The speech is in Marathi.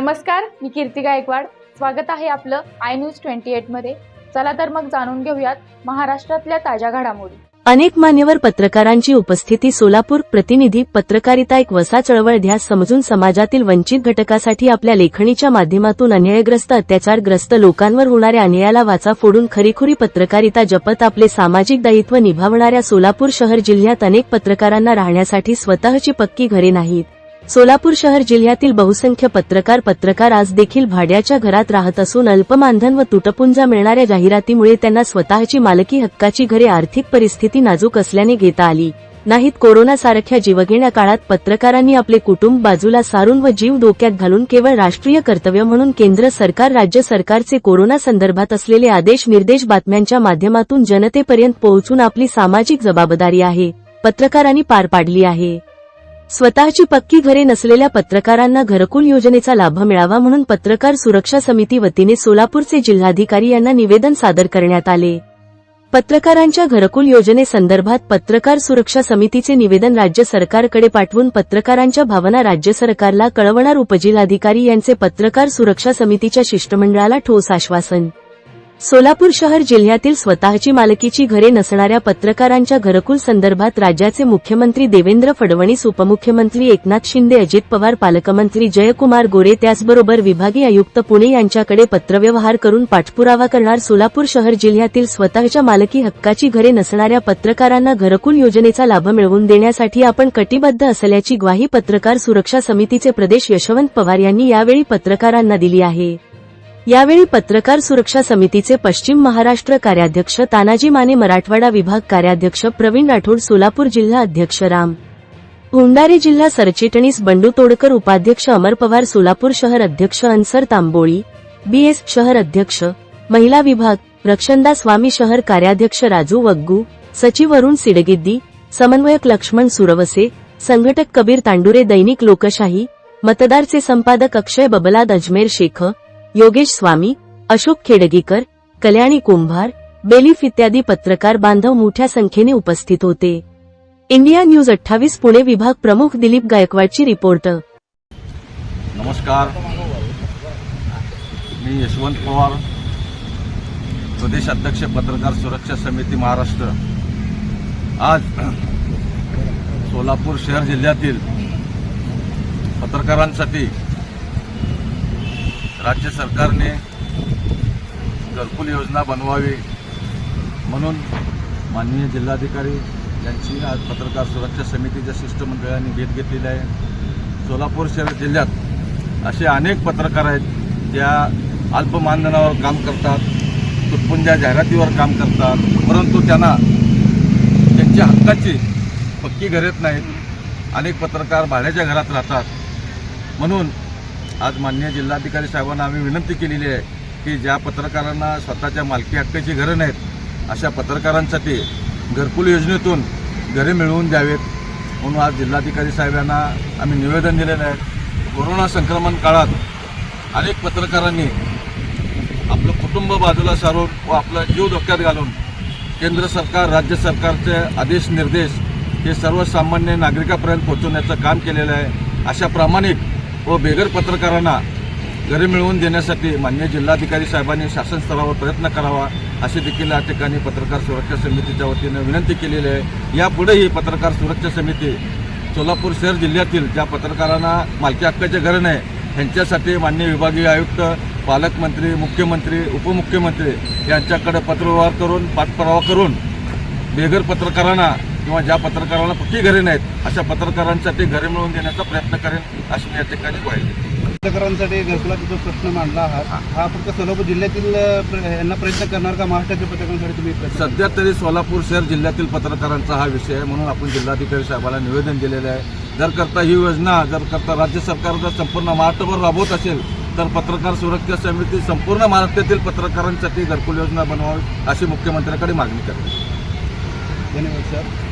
नमस्कार मी कीर्ती गायकवाड. स्वागत आहे आपलं आय न्यूज ट्वेंटी एटमध्ये. चला तर मग जाणून घेऊयात महाराष्ट्रातल्या ताज्या घडामोडी. अनेक मान्यवर पत्रकारांची उपस्थिती सोलापूर प्रतिनिधी पत्रकारिता एक वसा चळवळ ध्यास समजून समाजातील वंचित घटकासाठी आपल्या लेखणीच्या माध्यमातून अन्यायग्रस्त अत्याचारग्रस्त लोकांवर होणाऱ्या अन्यायाला वाचा फोडून खरीखुरी पत्रकारिता जपत आपले सामाजिक दायित्व निभावणाऱ्या सोलापूर शहर जिल्ह्यात अनेक पत्रकारांना राहण्यासाठी स्वतःची पक्की घरे नाहीत. सोलापूर शहर जिल्ह्यातील बहुसंख्य पत्रकार पत्रकार आज देखील भाड्याच्या घरात राहत असून अल्पमानधन व तुटपुंजा मिळणाऱ्या जाहिरातीमुळे त्यांना स्वतःची मालकी हक्काची घरे आर्थिक परिस्थिती नाजूक असल्याने घेता आली. नाहीत कोरोनासारख्या जीवघेण्या काळात पत्रकारांनी आपले कुटुंब बाजूला सारून व जीव धोक्यात घालून केवळ राष्ट्रीय कर्तव्य म्हणून केंद्र सरकार राज्य सरकारचे कोरोना संदर्भात असलेले आदेश निर्देश बातम्यांच्या माध्यमातून जनतेपर्यंत पोहोचून आपली सामाजिक जबाबदारी आहे पत्रकारांनी पार पाडली आहे. स्वतःची पक्की घरे नसलेल्या पत्रकारांना घरकुल योजनेचा लाभ मिळावा म्हणून पत्रकार सुरक्षा समिती वतीने सोलापूरचे जिल्हाधिकारी यांना निवेदन सादर करण्यात आले. पत्रकारांच्या घरकुल योजनेसंदर्भात पत्रकार सुरक्षा समितीचे निवेदन राज्य सरकारकडे पाठवून पत्रकारांच्या भावना राज्य सरकारला कळवणार उपजिल्हाधिकारी यांचे पत्रकार सुरक्षा समितीच्या शिष्टमंडळाला ठोस आश्वासन. सोलापूर शहर जिल्ह्यातील स्वतःची मालकीची घरे नसणाऱ्या पत्रकारांच्या घरकुल संदर्भात राज्याचे मुख्यमंत्री देवेंद्र फडणवीस उपमुख्यमंत्री एकनाथ शिंदे अजित पवार पालकमंत्री जयकुमार गोरे त्याचबरोबर विभागीय आयुक्त पुणे यांच्याकडे पत्रव्यवहार करून पाठपुरावा करणार सोलापूर शहर जिल्ह्यातील स्वतःच्या मालकी हक्काची घरे नसणाऱ्या पत्रकारांना घरकुल योजनेचा लाभ मिळवून देण्यासाठी आपण कटिबद्ध असल्याची ग्वाही पत्रकार सुरक्षा समितीचे प्रदेश यशवंत पवार यांनी यावेळी पत्रकारांना दिली आहे. यावेळी पत्रकार सुरक्षा समितीचे पश्चिम महाराष्ट्र कार्याध्यक्ष तानाजी माने मराठवाडा विभाग कार्याध्यक्ष प्रवीण राठोड सोलापूर जिल्हा अध्यक्ष राम. हुंडारी जिल्हा सरचिटणीस बंडू तोडकर उपाध्यक्ष अमर पवार सोलापूर शहर अध्यक्ष अन्सर तांबोळी बीएस शहर अध्यक्ष महिला विभाग रक्षंदा स्वामी शहर कार्याध्यक्ष राजू वग्गू सचिव अरुण सिडगिद्दी समन्वयक लक्ष्मण सुरवसे संघटक कबीर तांडुरे दैनिक लोकशाही मतदारचे संपादक अक्षय बबलाद अजमेर शेख योगेश स्वामी अशोक खेडगीकर कल्याणी कुंभार बेलीफ इत्यादी पत्रकार बांधव मोठ्या संख्येने उपस्थित होते. इंडिया न्यूज अठ्ठावीस पुणे विभाग प्रमुख दिलीप गायकवाडची रिपोर्ट. नमस्कार. मी यशवंत पवार प्रदेश अध्यक्ष पत्रकार सुरक्षा समिती महाराष्ट्र. आज सोलापूर शहर जिल्ह्यातील पत्रकारांसाठी राज्य सरकारने घरकुल योजना बनवावी म्हणून माननीय जिल्हाधिकारी यांची आज पत्रकार सुरक्षा समितीच्या शिष्टमंडळाने भेट घेतलेली आहे. सोलापूर शहर जिल्ह्यात असे अनेक पत्रकार आहेत ज्या अल्पमानधनावर काम करतात तुटपुंजा जाहिरातीवर काम करतात परंतु त्यांना त्यांच्या हक्काची पक्की घरेत नाहीत. अनेक पत्रकार भाड्याच्या घरात राहतात. म्हणून आज मान्य जिल्हाधिकारी साहेबांना आम्ही विनंती केलेली आहे की ज्या पत्रकारांना स्वतःच्या मालकी हक्काची घरं नाहीत अशा पत्रकारांसाठी घरकुल योजनेतून घरे मिळवून द्यावेत. म्हणून आज जिल्हाधिकारी साहेबांना आम्ही निवेदन दिलेलं आहे. कोरोना संक्रमण काळात अनेक पत्रकारांनी आपलं कुटुंब बाजूला सारून व आपला जीव धोक्यात घालून केंद्र सरकार राज्य सरकारचे आदेश निर्देश हे सर्वसामान्य नागरिकापर्यंत पोहोचवण्याचं काम केलेलं आहे. अशा प्रामाणिक व बेघर पत्रकारांना घरे मिळवून देण्यासाठी मान्य जिल्हाधिकारी साहेबांनी शासन स्तरावर प्रयत्न करावा अशी देखील या ठिकाणी पत्रकार सुरक्षा समितीच्या वतीनं विनंती केलेली आहे. यापुढेही पत्रकार सुरक्षा समिती सोलापूर शहर जिल्ह्यातील ज्या पत्रकारांना मालकी हक्काचे घरं नाही ह्यांच्यासाठी मान्य विभागीय आयुक्त पालकमंत्री मुख्यमंत्री उपमुख्यमंत्री यांच्याकडे पत्रव्यवहार करून पाठपुरावा करून बेघर पत्रकारांना किंवा ज्या पत्रकारांना पक्की घरे नाहीत अशा पत्रकारांसाठी घरे मिळवून देण्याचा प्रयत्न करेन अशी मी या ठिकाणी देतो. पत्रकारांसाठी घरकुलाचा जो प्रश्न मांडला आहात हा. फक्त सोलापूर जिल्ह्यातील यांना प्रयत्न करणार का? महाराष्ट्रातील पत्रकारांसाठी तुम्ही सध्या तरी सोलापूर शहर जिल्ह्यातील पत्रकारांचा हा विषय आहे म्हणून आपण जिल्हाधिकारी साहेबांना निवेदन दिलेलं आहे. जर करता ही योजना जर करता राज्य सरकार जर संपूर्ण महाराष्ट्रभर राबवत असेल तर पत्रकार सुरक्षा समिती संपूर्ण महाराष्ट्रातील पत्रकारांसाठी घरकुल योजना बनवावी अशी मुख्यमंत्र्यांकडे मागणी करते. धन्यवाद सर.